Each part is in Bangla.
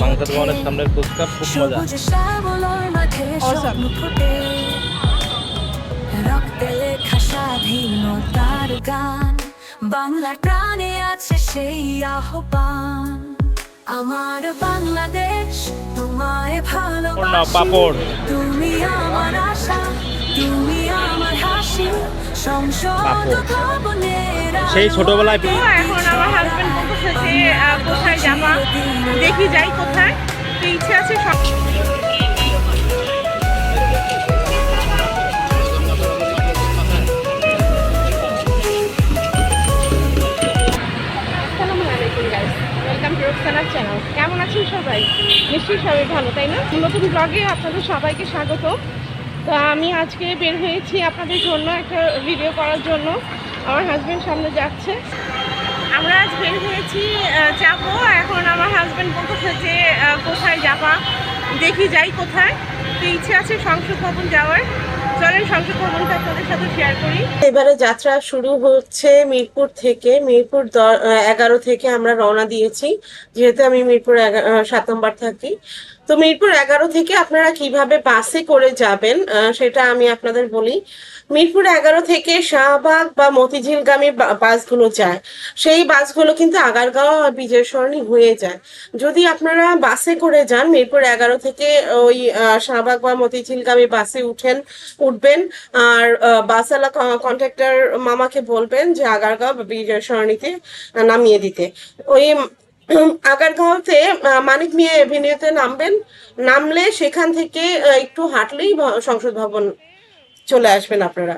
বাংলাদেশ ভবনের সামনের ফুচকা খুব মজা। বাংলার প্রাণে আছে সেই আহ্বান। আমার বাংলাদেশ তোমায় ভালোবাসি। তুমি আমার আশা তুমি আমার হাসি। সংসদ। ভবনের সেই ছোটবেলায় এখন আমার হাজবেন্ড বলতেছে যে কোথায় যাবা? দেখি যাই কোথায়। তো ইচ্ছে আছে সব রোকসানার চ্যানেল কেমন আছেন সবাই? নিশ্চয়ই সবাই ভালো, তাই না? নতুন ব্লগে আপনাদের সবাইকে স্বাগত। তো আমি আজকে বের হয়েছি আপনাদের জন্য একটা ভিডিও করার জন্য। আমার হাজবেন্ড সামনে যাচ্ছে। আমরা আজ বের হয়েছি যাব। এখন আমার হাজবেন্ড বলতেছে যে কোথায় যাবা? দেখি যাই কোথায়। তো ইচ্ছে আছে সংসদ ভবন যাওয়ার। এবারে যাত্রা শুরু হচ্ছে মিরপুর থেকে। মিরপুর এগারো থেকে আমরা রওনা দিয়েছি। যেহেতু আমি মিরপুর সাত নম্বর থাকি। তো মিরপুর এগারো থেকে আপনারা কীভাবে বাসে করে যাবেন সেটা আমি আপনাদের বলি। মিরপুর এগারো থেকে শাহবাগ বা মতিঝিলগামী বাসগুলো যায়। সেই বাসগুলো কিন্তু আগারগাঁও বিজয় সরণি হয়ে যায়। যদি আপনারা বাসে করে যান, মিরপুর এগারো থেকে ওই শাহবাগ বা মতিঝিলগামী বাসে উঠেন, উঠবেন, আর বাসওয়ালা কন্ট্রাক্টর মামাকে বলবেন যে আগারগাঁও বিজয় সরণিতে নামিয়ে দিতে। ওই আগারগাঁওতে মানিক মিয়া এভিনিউতে নামবেন। নামলে সেখান থেকে একটু হাঁটলেই সংসদ ভবন চলে আসবেন আপনারা।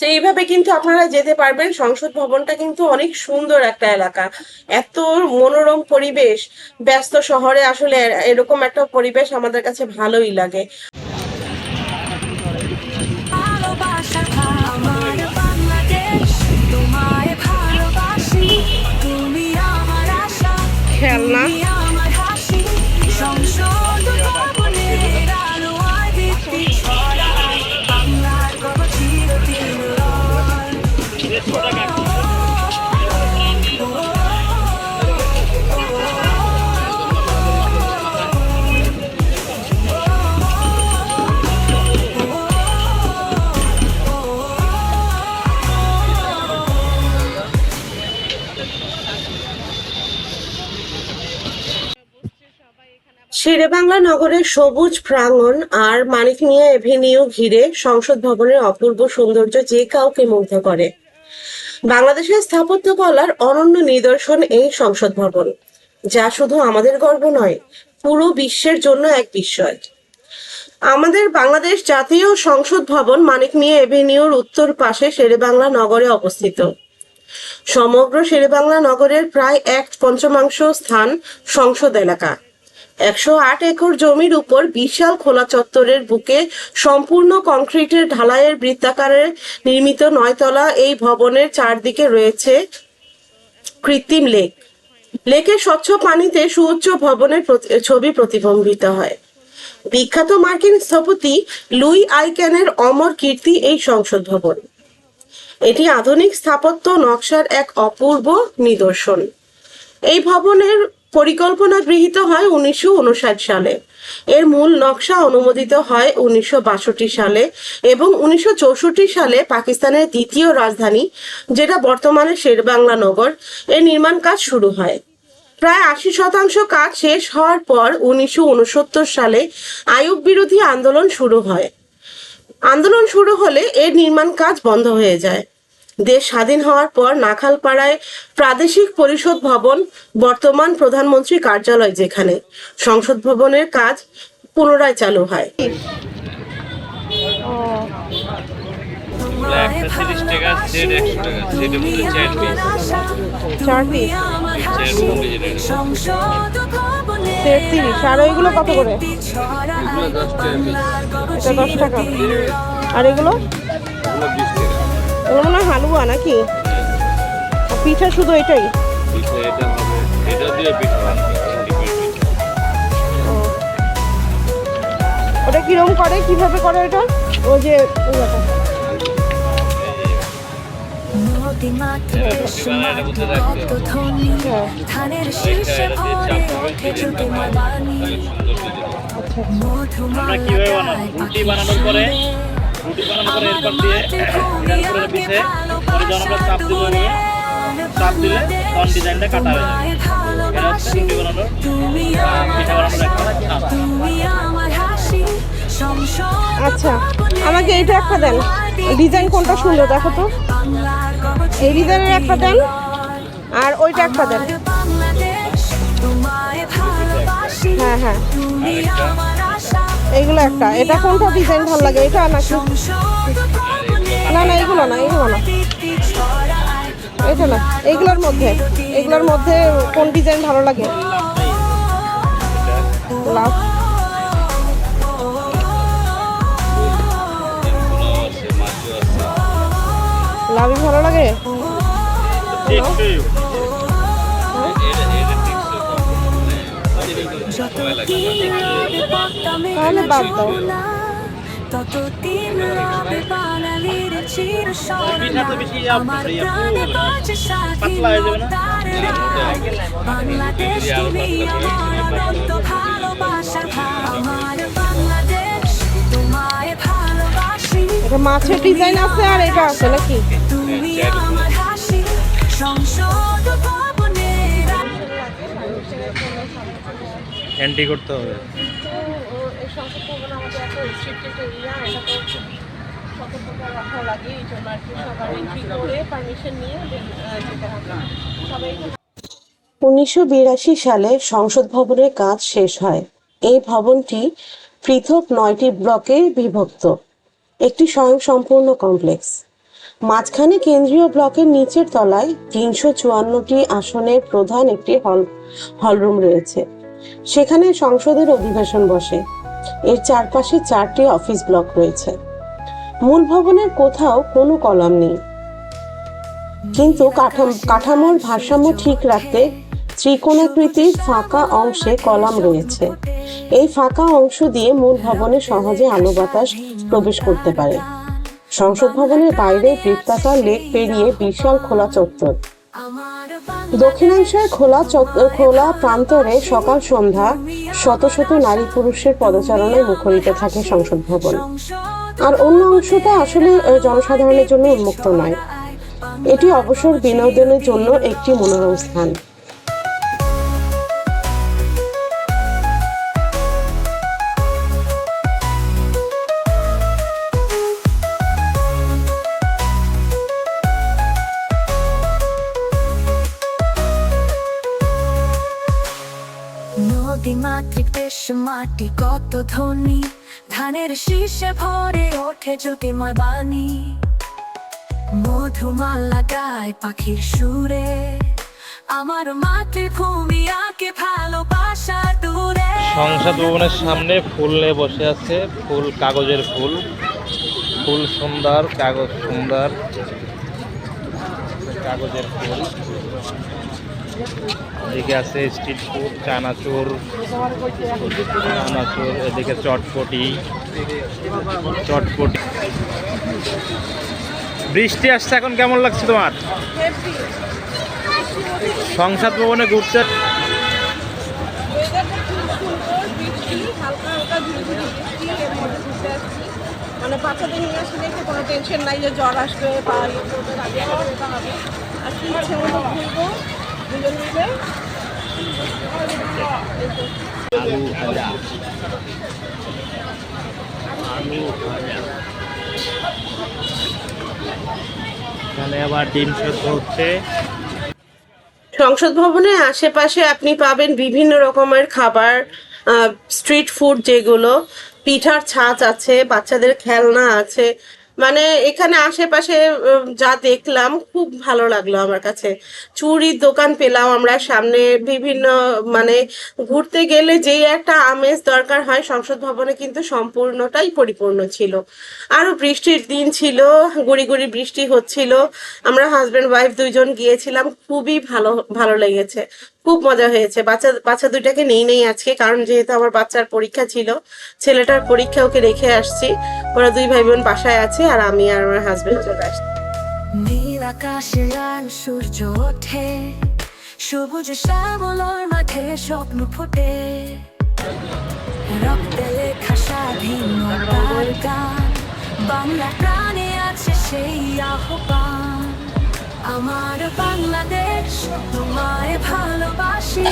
তো এইভাবে কিন্তু আপনারা যেতে পারবেন। সংসদ ভবনটা কিন্তু অনেক সুন্দর একটা এলাকা। এত মনোরম পরিবেশ। ব্যস্ত শহরে আসলে এরকম একটা পরিবেশ আমাদের কাছে ভালোই লাগে। শেরেবাংলা নগরের সবুজ প্রাঙ্গণ আর মানিক মিয়া এভিনিউ ঘিরে সংসদ ভবনের অপূর্ব সৌন্দর্য যে কাউকে মুগ্ধ করে। বাংলাদেশের স্থাপত্যকলার অনন্য নিদর্শন এই সংসদ ভবন, যা শুধু আমাদের গর্ব নয়, পুরো বিশ্বের জন্য এক বিস্ময়। আমাদের বাংলাদেশ জাতীয় সংসদ ভবন মানিক মিয়া এভিনিউর উত্তর পাশে শেরেবাংলা নগরে অবস্থিত। সমগ্র শেরেবাংলা নগরের প্রায় এক পঞ্চমাংশ স্থান সংসদ এলাকা। একশো আট একর জমির উপর বিশাল খোলা চত্বরের বুকে সম্পূর্ণ কংক্রিটের ঢালাইয়ের বৃত্তাকারে নির্মিত নয়তলা এই ভবনের চারদিকে রয়েছে কৃত্রিম লেক। লেকের স্বচ্ছ পানিতে সুউচ্চ ভবনের ছবি প্রতিবিম্বিত হয়। বিখ্যাত মার্কিন স্থপতি লুই আইক্যানের অমর কীর্তি এই সংসদ ভবন। এটি আধুনিক স্থাপত্য নকশার এক অপূর্ব নিদর্শন। এই ভবনের পরিকল্পনা গৃহীত হয় উনিশশো উনষাট সালে। এর মূল নকশা অনুমোদিত হয় উনিশশো বাষট্টি সালে এবং উনিশশো চৌষট্টি সালে পাকিস্তানের দ্বিতীয় রাজধানী, যেটা বর্তমানে শেরবাংলা নগর এর নির্মাণ কাজ শুরু হয়। প্রায় আশি শতাংশ কাজ শেষ হওয়ার পর উনিশশো উনসত্তর সালে আয়ুব বিরোধী আন্দোলন শুরু হয়। আন্দোলন শুরু হলে এর নির্মাণ কাজ বন্ধ হয়ে যায়। দেশ স্বাধীন হওয়ার পর নাখালপাড়ায় প্রাদেশিক পরিষদ ভবন বর্তমান প্রধানমন্ত্রী কার্যালয় যেখানে সংসদ ভবনের কাজ পুনরায় চালু হয়। আর ওইগুলো কত করে? এটা দশ টাকা। আর এগুলো? এগুলো মনে হয় হালুয়া নাকি? পিঠা শুধু এটাই? হয়। ও। ওটা কিরম করে কীভাবে করে এটা? ওই যে ছোট বাণী আমরা কীভাবে বানাবো? রুটি বানানোর পরে রুটি বানানোর পরে এরপর দিয়ে এটার পিছে পরে যখন আমরা চাপ দিব চাপ দিলে তখন ডিজাইনটা কাটা হয়ে যাবে? এটা হচ্ছে রুটি বানানোর তুমি আহ, পিঠা বানানোর একটা তুমি আমার হাসি আচ্ছা আমাকে এইটা একটা দেন। ডিজাইন কোনটা সুন্দর দেখো তো। এই ডিজাইনের একটা দেন। আর ওইটা একটা দেন। হ্যাঁ হ্যাঁ। এইগুলো একটা। এটা কোনটা ডিজাইন ভালো লাগে? এটা নাকি? না না এগুলো না এগুলো না। এটা না, এইগুলোর মধ্যে। এগুলোর মধ্যে কোন ডিজাইন ভালো লাগে? লাভ লাভই ভালো লাগে? তাহলে বাদ দাও। রবে বাঙালির চির ইয়া- আমার প্রাণে করবে না। বাজে পাতলা না? স্বাধীনতার বাংলাদেশ তুমি আমার অনন্ত ভালোবাসার আমার বাংলাদেশ তোমায় ভালোবাসি মাছের ডিজাইন আছে আর এটা আছে নাকি তুমি এন্ট্রি করতে হবে। উনিশশো বিরাশি সালে সংসদ ভবনের কাজ শেষ হয়। এই ভবনটি পৃথক নয়টি ব্লকে বিভক্ত। একটি স্বয়ংসম্পূর্ণ কমপ্লেক্স। মাঝখানে কেন্দ্রীয় ব্লকের নিচের তলায় তিনশো চুয়ান্নটি আসনের প্রধান একটি হল হলরুম রয়েছে। সেখানে সংসদের অধিবেশন বসে। এর চারপাশে চারটি অফিস ব্লক রয়েছে। মূল ভবনের কোথাও কোনো কলাম নেই। কিন্তু কাঠাম- কাঠামোর ভারসাম্য ঠিক রাখতে ত্রিকোণাকৃতির ফাঁকা অংশে কলাম রয়েছে। এই ফাঁকা অংশ দিয়ে মূল ভবনে সহজে আলো বাতাস প্রবেশ করতে পারে। সংসদ ভবনের বাইরে বৃত্তাকার লেক পেরিয়ে বিশাল খোলা চত্বর। দক্ষিণাংশের খোলা খোলা প্রান্তরে সকাল সন্ধ্যা শত শত নারী পুরুষের পদচারণায় মুখরিত থাকে সংসদ ভবন। আর অন্য অংশটা আসলে জনসাধারণের জন্য উন্মুক্ত নয়। এটি অবসর বিনোদনের জন্য একটি মনোরম স্থান। মাটি কত ধনী? ধানের শীর্ষে ভরে ওঠে জ্যোতির্ময় বাণী। মধুমালা গায় পাখির সুরে। আমার মাতৃভূমি আঁকে ভালোবাসা দূরে। সংসদ ভবনের সামনে ফুল নিয়ে বসে আছে ফুল, কাগজের ফুল। ফুল সুন্দর, কাগজ সুন্দর। কাগজের ফুল। এদিকে আছে স্ট্রিট ফুড, চানাচুর চানাচুর, এদিকে চটপটি চটপটি। বৃষ্টি আসছে এখন, কেমন লাগছে তোমার? সংসদ ভবনে ঘুরতে? মানে বাচ্চাদের নিয়ে আসলে কোনো টেনশন নাই যে জ্বর আসবে বা সংসদ ভবনের আশেপাশে আপনি পাবেন বিভিন্ন রকমের খাবার স্ট্রিট ফুড যেগুলো। পিঠার ছাঁচ আছে, বাচ্চাদের খেলনা আছে মানে এখানে আশেপাশে যা দেখলাম খুব ভালো লাগল আমার কাছে। চুড়ির দোকান পেলাম আমরা সামনে বিভিন্ন মানে ঘুরতে গেলে যেই একটা আমেজ দরকার হয় সংসদ ভবনে কিন্তু সম্পূর্ণটাই পরিপূর্ণ ছিল। আরও বৃষ্টির দিন ছিল, গুড়ি গুড়ি বৃষ্টি হচ্ছিল। আমরা হাজব্যান্ড ওয়াইফ দুইজন গিয়েছিলাম, খুবই ভালো ভালো লেগেছে। খুব মজা হয়েছে। বাচ্চা বাচ্চা দুইটাকে নেই নেই আজকে, কারণ যেহেতু আমার বাচ্চার পরীক্ষা ছিল, ছেলেটার পরীক্ষা ওকে রেখে আসছি। ওরা দুই ভাই বোন বাসায় আছে আর আমি আর আমার হাজবেন্ড চলে আসছি। নীল আকাশে লাল সূর্য ওঠে, সবুজ শ্যামলর মাঠে স্বপ্ন ফোটে। রক্তে লেখা স্বাধীনতার গান, বাংলা প্রাণে আছে সেই আহ্বান। আমার বাংলাদেশ তোমায় ভালোবাসি।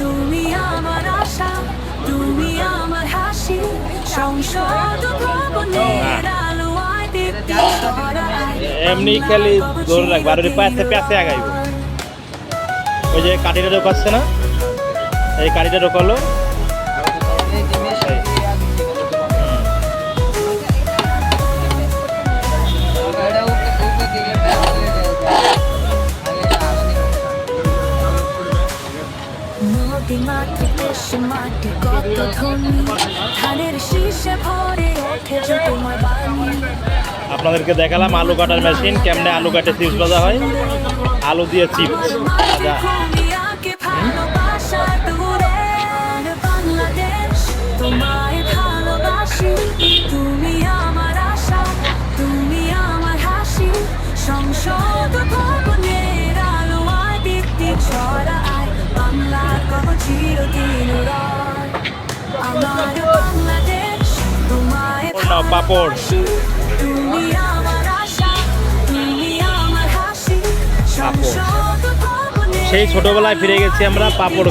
তুমি আমার আশা তুমি আমার হাসি। সংসদ ভবনের আলোয় দীপ্তি এমনি খালি ধরে রাখব আর ওই পাশে পাশে আগাইব। ওই যে কাঠিটা ঢোকাচ্ছে না? এই কাঠিটা ঢোকালো। মাটি দেশে মাটি কত ধনী। ধানের শীষে ভরে ওঠে যে তোমার বাণী আপনাদেরকে দেখালাম আলু কাটার মেশিন কেমনে আলু কাটে চিপস বাজা হয়। আলু দিয়ে চিপস। সংসদ ভবনের সেই ছোটবেলায় ফিরে গেছি আমরা পাপড়।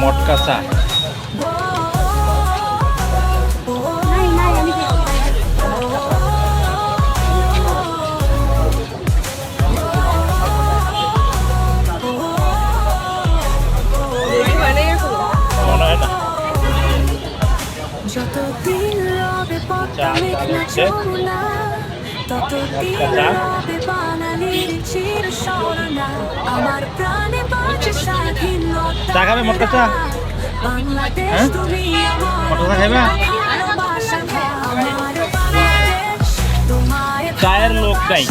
মটকা চা স্বাধীনতা চা খাবে মটকা চা? হ্যাঁ? মটকা চা খাইবা? চায়ের লোক নাই।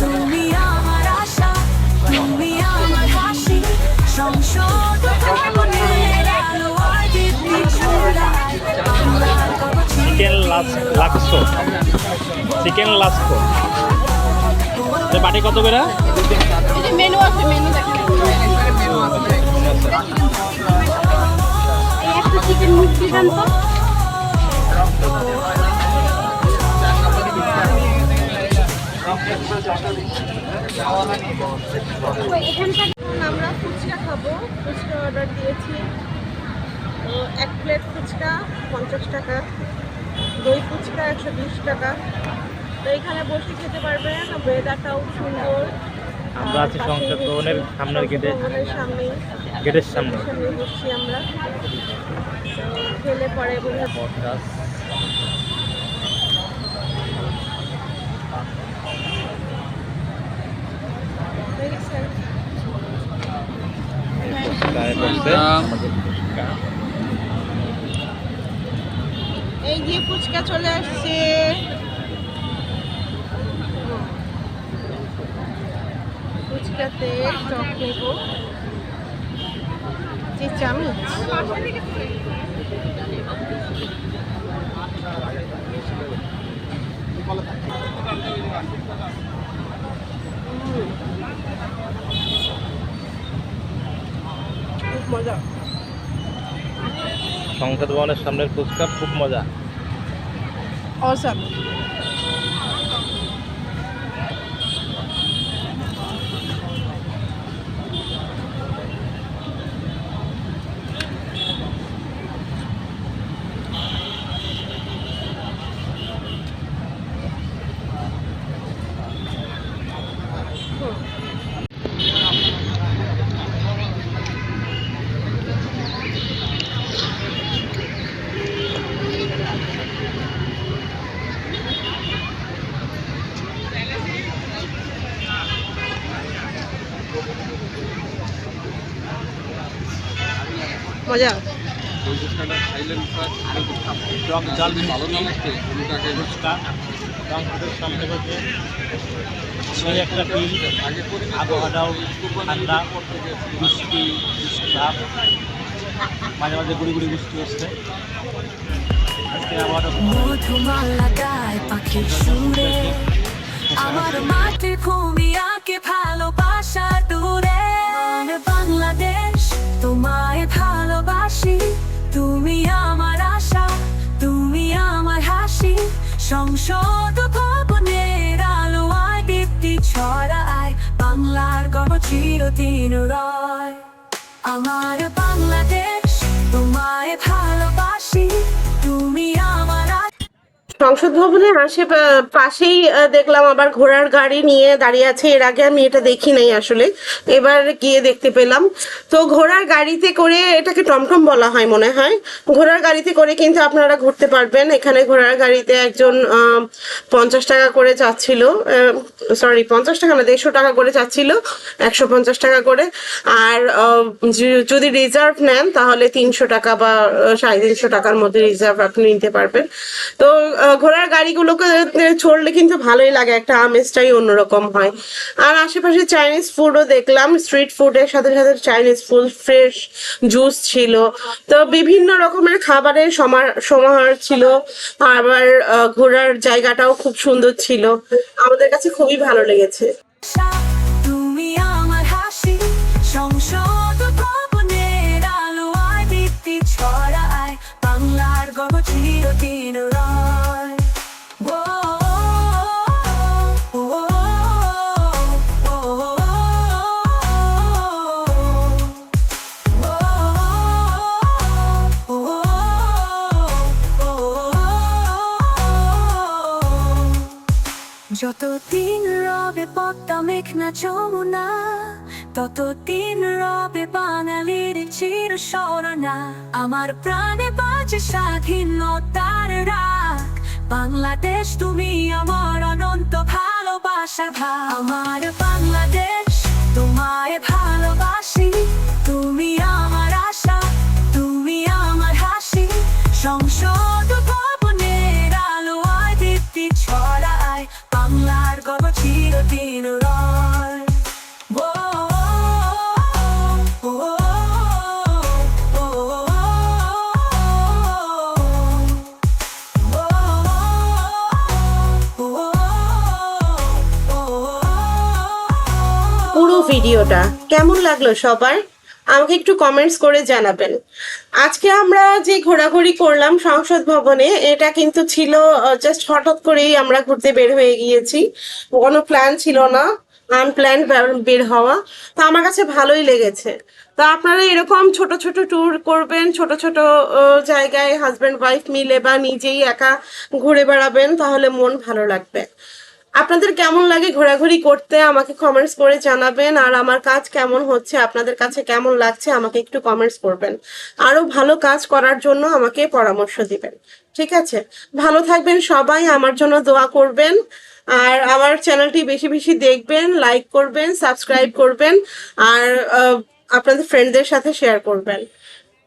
তুমি আমার আশা তুমি আমার সংসদ চিকেন লাক্সো। চিকেন লাক্সো। বাটি কত করে? মেনু আছে মেনু আমরা ফুচকা খাব। ফুচকা অর্ডার দিয়েছি। এক প্লেট ফুচকা, পঞ্চাশ টাকা। দই ফুচকা একশো বিশ টাকা। তো এখানে বসে খেতে পারবেন ওয়েদারটাও সুন্দর। আমরা আছি সংসদ ভবনের সামনের গেটে। সামনে গেটের সামনে। সামনে বসছি আমরা। খেলে পরে? এই যে ফুচকা চলে আসছে। ফুচকাতে টক নেব। যে চামিচ। খুব মজা। সংসদ ভবনের সামনের ফুচকা খুব মজা। অসাম মজা টক জাল ভালো না লাগছে ফুচকা সংসদের সামনে বসে সেই একটা ফিল আবহাওয়াটাও ঠান্ডা বৃষ্টি ভাব মাঝে মাঝে গুড়ি গুড়ি বৃষ্টি হচ্ছে। আমার মাটি ভূমি আঁকে ভালোবাসা দূরে। বাংলাদেশ সংসদ ভবনের আলো আয় দীপ্তি ছড়ায় বাংলার গর্ব চিরদিন রয়। আমার বাংলাদেশ তোমায় সংসদ ভবনের আশে পাশেই দেখলাম আবার ঘোড়ার গাড়ি নিয়ে দাঁড়িয়ে আছে। এর আগে আমি এটা দেখি নাই আসলে। এবার গিয়ে দেখতে পেলাম। তো ঘোড়ার গাড়িতে করে এটাকে টমটম বলা হয় মনে হয়। ঘোড়ার গাড়িতে করে কিন্তু আপনারা ঘুরতে পারবেন। এখানে ঘোড়ার গাড়িতে একজন পঞ্চাশ টাকা করে চাচ্ছিল। সরি পঞ্চাশ টাকা না, দেড়শো টাকা করে চাচ্ছিল। একশো পঞ্চাশ টাকা করে। আর যদি রিজার্ভ নেন, তাহলে তিনশো টাকা বা সাড়ে তিনশো টাকার মধ্যে রিজার্ভ আপনি নিতে পারবেন। তো ঘোড়ার গাড়িগুলোকে চড়লে কিন্তু ভালোই লাগে, একটা আমেজটাই অন্যরকম হয়। আর আশেপাশে চাইনিজ ফুডও দেখলাম স্ট্রিট ফুডের সাথে সাথে চাইনিজ ফুড ফ্রেশ জুস ছিল। তো বিভিন্ন রকমের খাবারের সমার সমাহার ছিল। আবার ঘোরার জায়গাটাও খুব সুন্দর ছিল। আমাদের কাছে খুবই ভালো লেগেছে। স্বাধীনতার রাগ। বাংলাদেশ, তুমি আমার অনন্ত ভালোবাসা ভা। আমার বাংলাদেশ, তোমায় ভালোবাসি। তুমি আমার আশা, তুমি আমার হাসি। সংসদ কেমন লাগল সবার? আমাকে একটু কমেন্টস করে জানাবেন। আজকে আমরা যে ঘোরাঘুরি করলাম সংসদ ভবনে, এটা কিন্তু ছিল জাস্ট হঠাৎ করেই আমরা ঘুরতে বের হয়ে গিয়েছি। কোনো প্ল্যান ছিল না আনপ্ল্যান বের হওয়া। তো আমার কাছে ভালোই লেগেছে। তো আপনারা এরকম ছোট ছোট ট্যুর করবেন, ছোট ছোট জায়গায় হাজব্যান্ড ওয়াইফ মিলে বা নিজেই একা ঘুরে বেড়াবেন, তাহলে মন ভালো লাগবে। আপনাদের কেমন লাগে ঘোরাঘুরি করতে? আমাকে কমেন্টস করে জানাবেন। আর আমার কাজ কেমন হচ্ছে? আপনাদের কাছে কেমন লাগছে? আমাকে একটু কমেন্টস করবেন। আরও ভালো কাজ করার জন্য আমাকে পরামর্শ দিবেন। ঠিক আছে? ভালো থাকবেন সবাই, আমার জন্য দোয়া করবেন। আর আমার চ্যানেলটি বেশি বেশি দেখবেন লাইক করবেন সাবস্ক্রাইব করবেন, আর আপনাদের ফ্রেন্ডদের সাথে শেয়ার করবেন।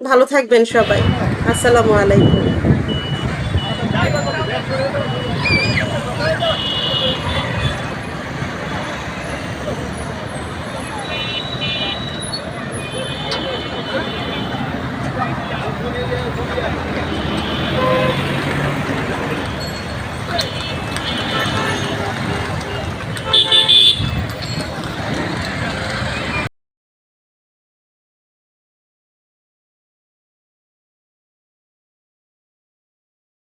ভালো থাকবেন সবাই। আসসালামু আলাইকুম।